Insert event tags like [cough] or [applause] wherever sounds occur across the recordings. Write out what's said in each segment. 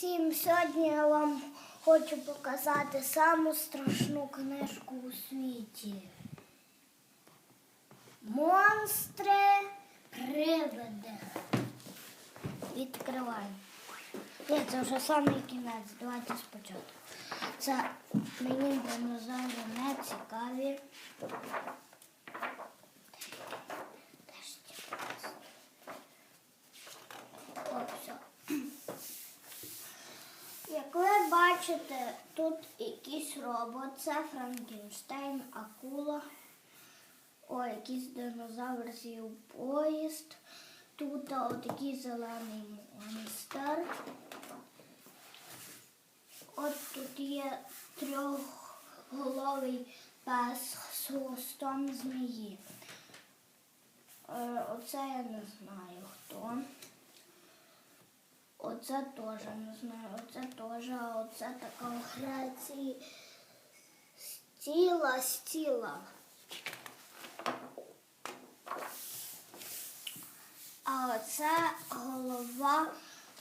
всім! Сьогодні я вам хочу показати саму страшну книжку у світі. Монстри привиди. Відкриваємо. Це вже самий кінець. Давайте спочатку. Це мені динозаври не цікаві. Де ж ті монстри? О, все. Як ви бачите, тут якийсь робот, це Франкенштейн, акула. О, якийсь динозавр з'їв поїзд. Тут отакий зелений монстр. От тут є трьохголовий пес з хвостом змії. Е, Оце я не знаю. Оце теж не знаю, оце теж, а оце така в Греції стіла, стіла. А оце голова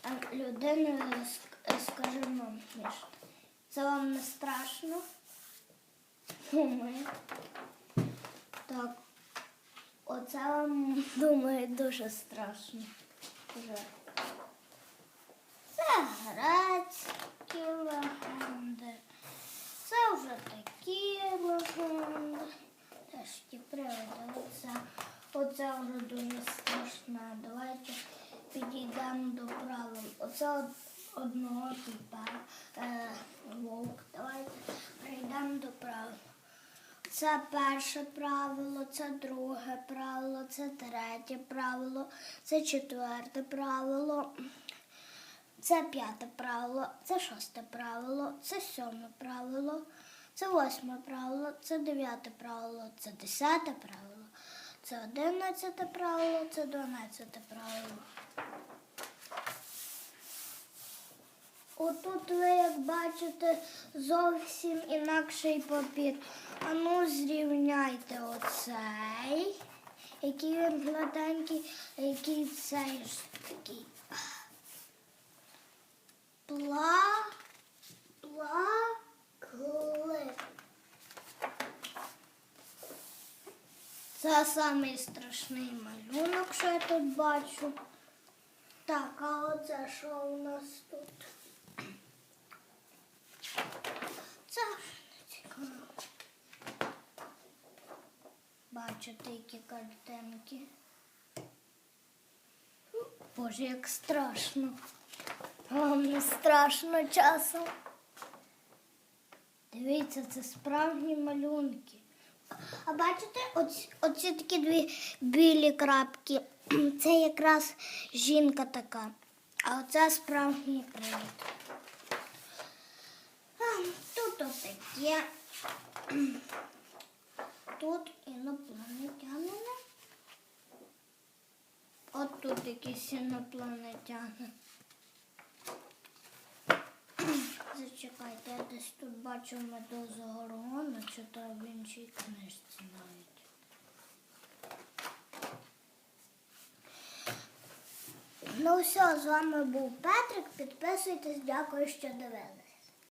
е, людини між. Це вам не страшно? Думаю. Так. Оце вам, [laughs] думаю, дуже страшно. Вже. Грецькі легенди. Це вже такі легенди. Ті приводи. Оце, вже дуже страшне. Давайте підійдемо до правил. Оце од, одного типа е, вовк. Давайте прийдемо до правил. Це перше правило, це друге правило, це третє правило, це четверте правило. Це п'яте правило, це шосте правило, це сьоме правило, це восьме правило, це дев'яте правило, це десяте правило, це одинадцяте правило, це дванадцяте правило. Отут ви, як бачите, зовсім інакший папір. А ну зрівняйте оцей, який він гладенький, який цей ж такий. Це самий страшний малюнок, що я тут бачу. Так, а оце що у нас тут? Це не цікаво. Бачите, які картинки. Боже, як страшно. Вам не страшно часом. Дивіться, це справжні малюнки. А бачите, оці, оці такі дві білі крапки. [clears throat] Це якраз жінка така. А оце справжній привід. Тут отаке. [clears throat] Тут інопланетянини. От тут якісь інопланетяни. Зачекайте, я десь тут бачу медузу горгона, чи то в іншій книжці навіть. Ну все, з вами був Петрик. Підписуйтесь, дякую, що дивились.